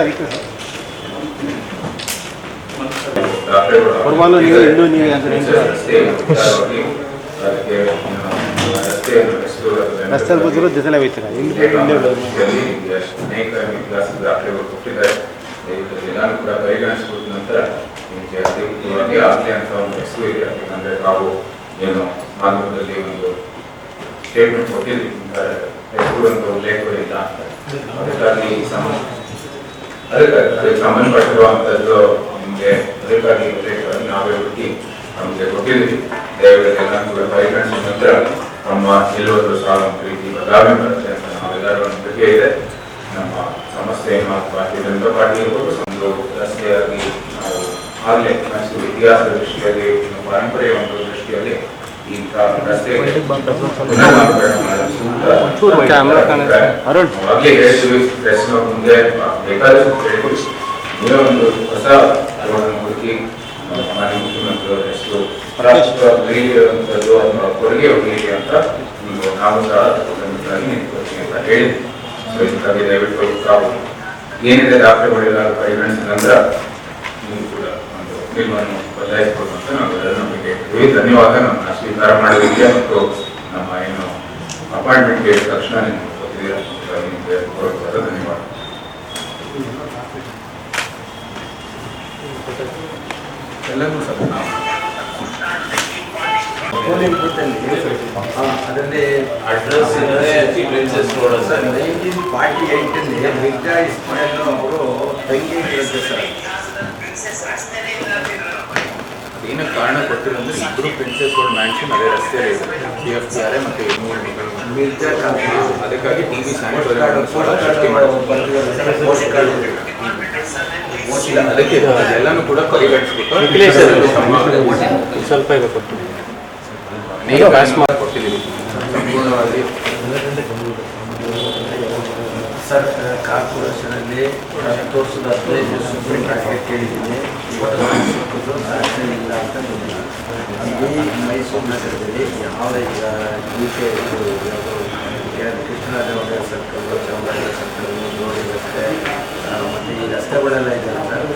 ಆಗಿತ್ತು ಸರ್ ದಾಖಲೆಗಳು ಪರಮಾನು ನೀವು ಇನ್ನೂ ನೀವೇ ಅಂದ್ರೆ ರಸ್ತೆಯಲ್ಲಿ ಬಂದರೂ ಜೊತೆಲೆ ಹೋಯ್ತೀರಾ ಇಲ್ಲಿ ಅನೇಕ ದಾಖಲೆಗಳು ಕೊಟ್ಟಿದ್ದಾರೆ ದಯವಿಟ್ಟು ಕೂಡ ಪರಿಗಣಿಸಿದ ನಂತರ ನಿಮಗೆ ಅಧಿಕೃತವಾಗಿ ಆಗಲಿ ಅಂತ ಒಂದು ಇದೆ ಯಾಕಂದ್ರೆ ನಾವು ಏನು ಮಾಧ್ಯಮದಲ್ಲಿ ಒಂದು ಸ್ಟೇಟ್ಮೆಂಟ್ ಕೊಟ್ಟಿದ್ರಿ ಹೆಸರು ಅಂತ ಅಂತ ಅದಕ್ಕಾಗಿ ಸಮ ಅದಕ್ಕೆ ಅದಕ್ಕೆ ಸಂಬಂಧಪಟ್ಟಿರುವಂಥದ್ದು ನಿಮಗೆ ಅದಕ್ಕಾಗಿ ಉಲ್ಲೇಖವಾಗಿ ನಾವೇ ಹುಡುಕಿ ನಮಗೆ ಕೊಟ್ಟಿದ್ದೀವಿ ದಯವಿಟ್ಟು ಎಲ್ಲ ಕೂಡ ಪರಿಗಣಿಸಿದ ನಂತರ ನಮ್ಮ ಎಲ್ಲರೂ ಸಾಲ ಪ್ರೀತಿ ರೀತಿ ಬದಲಾವಣೆ ಬರುತ್ತೆ ಅಂತ ನಾವೆಲ್ಲರೂ ಇದೆ. ನಮ್ಮ ಸಮಸ್ಯೆ ಭಾರತೀಯ ಜನತಾ ಪಾರ್ಟಿ ಇರ್ಬೋದು. ಒಂದು ರಸ್ತೆಯಾಗಿ ನಾವು ಆಗಲೇ ಮೈಸೂರು ಇತಿಹಾಸದ ಇನ್ನು ಪರಂಪರೆಯ ಒಂದು ಅರುಣ್. ಮುಂದೆ ಬೇಕಾದಷ್ಟು ಹೇಳ್ತೀವಿ ನೀವೇ ಒಂದು ಹೊಸ ಹುಡುಕಿ ಮಾನ್ಯ ಮುಖ್ಯಮಂತ್ರಿಯವರ ಹೆಸರು ರಾಷ್ಟ್ರ ಕೊಡುಗೆ ಅಂತ ನಾವು ಸಹ ಖಂಡಿತವಾಗಿ ನಿಂತ್ಕೊಳ್ತೀವಿ ಏನಿದೆ ದಾಖಲೆಗಳೆಲ್ಲ ಪರಿಗಣಿಸಿದ ನೀವು ಕೂಡ ಒಂದು ನಂಬಿಕೆ ಧನ್ಯವಾದ ಸ್ವೀಕಾರ ಮಾಡೋದಕ್ಕೆ ಮತ್ತು ನಮ್ಮ ಏನು ಅಪಾಯಿಂಟ್ಮೆಂಟ್ ಕೇಳಿದ ತಕ್ಷಣ ನೀವು ಕೊಟ್ಟಿದ್ದೀರಾ ನಿಮಗೆ ಧನ್ಯವಾದ. ಎಲ್ಲರಿಗೂ ಸಹ ನಾವು ಅದರಲ್ಲಿ address Princess Road sir nineteen forty ಏಯ್ಟಲ್ಲಿ Mirza Ismail ಅವರು ತಂಗಿ ಇರುತ್ತೆ ಸರ್ ಏನು ಕಾರಣ ಕೊಡ್ತೀವಿ ಅಂದರೆ ಇಬ್ಬರು ಪ್ರಿನ್ಸೆಸ್ ರೋಡ್ ಮ್ಯಾನ್ಷನ್ ಅದೇ ರಸ್ತೆಯಲ್ಲಿ ಇದೆ. ಪಿ ಎಫ್ ಸಿ ಆರ್ ಮತ್ತು ಅದಕ್ಕಾಗಿ ಟಿ ವಿ ಸೃಷ್ಟಿ ಅದಕ್ಕೆ ಎಲ್ಲಾನು ಕೂಡ. ಸಂಪೂರ್ಣವಾಗಿ ಸ್ವಲ್ಪ ಈಗ ಕೊಟ್ಟು ಕೊಟ್ಟಿದ್ದೀವಿ. ಸಂಪೂರ್ಣವಾಗಿ. ಸರ್ ಕಾರ್ಪೊರೇಷನಲ್ಲಿ ತೋರಿಸಿದ ಹದಿನೈದು ದಿವಸ ಕಾಯ್ದೆ ಕೇಳಿದ್ದೀನಿ ಇವತ್ತು ಸಿಕ್ಕಿದ್ದು ಸಾಕ್ಷಿ ಇಲ್ಲ ಅಂತ ಗೊತ್ತಿಲ್ಲ ಅಲ್ಲಿ ಮೈಸೂರು ನಗರದಲ್ಲಿ ಯಾವ ಈಗ ಯು ಕೆ ಕೃಷ್ಣರಾಜ ಸರ್ಕಲ್ ಚಾಮರಾಜ ಸರ್ಕಲ್ ಗೋಡಿ ರಸ್ತೆ ಆ, ಮತ್ತು ಈ ರಸ್ತೆಗಳೆಲ್ಲ ಇದೆ ಸರ್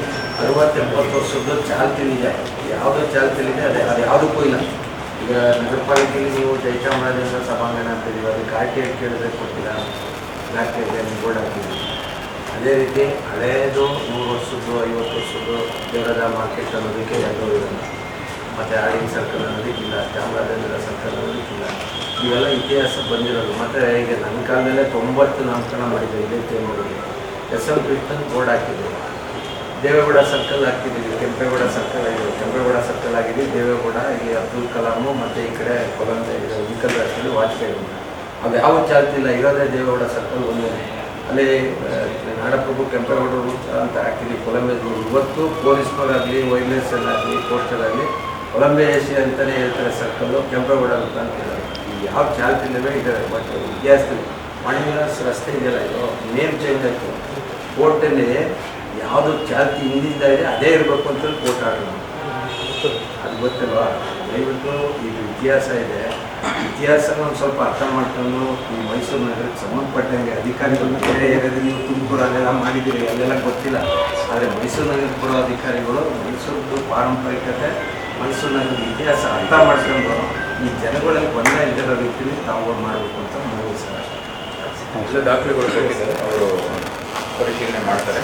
ಅರವತ್ತೆಂಬತ್ತು ವರ್ಷದ್ದು ಚಾಲ್ತಿಲಿದೆ ಯಾವುದೋ ಚಾಲ್ತಿಲಿದೆ ಅದೇ ಅದು ಯಾವುದಕ್ಕೂ ಇಲ್ಲ. ಈಗ ನಗರ ಪಾಲಿಕೆಯಲ್ಲಿ ನೀವು ಜಯಚಾಮರಾಜೇಂದ್ರ ಸಭಾಂಗಣ ಅಂತಿದ್ದೀವಿ. ಅದಕ್ಕೆ ಆರ್ ಟಿ ಐ ಕೇಳಿದ್ರೆ ಕೊಟ್ಟಿಲ್ಲ ನಾಲ್ಕೈದು ಬೋರ್ಡ್ ಹಾಕಿದ್ದೀವಿ ಅದೇ ರೀತಿ ಹಳೇದು ನೂರು ವರ್ಷದ್ದು ಐವತ್ತು ವರ್ಷದ್ದು ದೇವರದ ಮಾರ್ಕೆಟ್ ಅನ್ನೋದಕ್ಕೆ ಯಾವುದೂ ಇರಲ್ಲ ಮತ್ತು ಆಡಿಂಗ್ ಸರ್ಕಲ್ ನಡೀತಿಲ್ಲ ಚಾಮರಾಜೇಂದ್ರ ಸರ್ಕಲ್ ನಡೀತಿಲ್ಲ ಇವೆಲ್ಲ ಇತಿಹಾಸ ಬಂದಿರೋದು. ಮತ್ತು ಈಗ ನನ್ನ ಕಾಲದಲ್ಲೇ ತೊಂಬತ್ತು ನಾಮಕರಣ ಮಾಡಿದ್ದೆ ಇದೇ ಟೈಮಲ್ಲಿ ಎಸ್ ಎಲ್ ಕೃಷ್ಣನ್ ಬೋರ್ಡ್ ಹಾಕಿದ್ದೆ ದೇವೇಗೌಡ ಸರ್ಕಲ್ ಹಾಕಿದ್ದೀವಿ ಕೆಂಪೇಗೌಡ ಸರ್ಕಲ್ ಆಗಿದೆ. ಕೆಂಪೇಗೌಡ ಸರ್ಕಲ್ ಆಗಿದೆ. ದೇವೇಗೌಡ ಈ ಅಬ್ದುಲ್ ಕಲಾಮು ಮತ್ತು ಈ ಕಡೆ ಕೊಲಂಬೆ ಇದೆ. ವಿಕಲ್ ರಾಷ್ಟ್ರದಲ್ಲಿ ವಾಜಪೇಯಿ ಅದು ಯಾವ ಚಾರ್ಜ್ ಇಲ್ಲ. ಇರೋದೇ ದೇವೇಗೌಡ ಸರ್ಕಲ್ ಒಂದೇ. ಅಲ್ಲಿ ನಾಡಪ್ರಭು ಕೆಂಪೇಗೌಡರು ಅಂತ ಹಾಕಿದ್ವಿ ಕೊಲಂಬೆ ಇವತ್ತು ಪೊಲೀಸ್ನವರಾಗಲಿ ವೈಲೆನ್ಸ್ ಆಗಲಿ ಪೋಸ್ಟರ್ ಎಸಿ ಅಂತಲೇ ಹೇಳ್ತಾರೆ ಸರ್ಕಲ್ಲು ಕೆಂಪೇಗೌಡ ಅಂತ ಅಂತಿದ್ದಾರೆ ಈ ಯಾವ ಚಾಲ್ತಿ ಇಲ್ಲವೇ ಇದ್ದಾರೆ ಬಟ್ ಇತಿಹಾಸದಲ್ಲಿ ಮಣಿವಿಲಾಸ್ ರಸ್ತೆ ಇದೆಯಲ್ಲ, ಇದು ನೇಮ್ ಚೇಂಜ್ ಆಯಿತು. ಕೋರ್ಟಲ್ಲಿ ಯಾವುದು ಚಾಲ್ತಿ ಹಿಂದಿಂದ ಇದೆ, ಅದೇ ಇರಬೇಕು ಅಂತ ಕೋರ್ಟ್ ಆಡೋಣ ಅದು ಗೊತ್ತಲ್ವಾ? ದಯವಿಟ್ಟು ಇದು ಇತಿಹಾಸ ಇದೆ. ಇತಿಹಾಸನ ಒಂದು ಸ್ವಲ್ಪ ಅರ್ಥ ಮಾಡ್ಕೊಂಡು ಈ ಮೈಸೂರು ನಗರಕ್ಕೆ ಸಂಬಂಧಪಟ್ಟಂಗೆ ಅಧಿಕಾರಿಗಳು ಬೇರೆ ಏರಿಯಾದಲ್ಲಿ ನೀವು ತುಮಕೂರು ಅಲ್ಲೆಲ್ಲ ಮಾಡಿದ್ದೀರಿ, ಅಲ್ಲೆಲ್ಲ ಗೊತ್ತಿಲ್ಲ. ಆದರೆ ಮೈಸೂರು ನಗರಕ್ಕೆ ಬರೋ ಅಧಿಕಾರಿಗಳು ಮೈಸೂರದ್ದು ಪಾರಂಪರಿಕತೆ ಮೈಸೂರು ನಗರದ ಇತಿಹಾಸ ಅರ್ಥ ಮಾಡ್ಕೊಂಡು ಈ ಜನಗಳಲ್ಲಿ ಗೊಂದಲ ಇಲ್ಲದ ರೀತಿಯಲ್ಲಿ ತಾವು ಮಾಡಬೇಕು ಅಂತ ಮನವಿ ಸರ್ ದಾಖಲೆಗಳು ಕೊಟ್ಟಿದ್ದಾರೆ. ಅವರು ಪರಿಶೀಲನೆ ಮಾಡ್ತಾರೆ.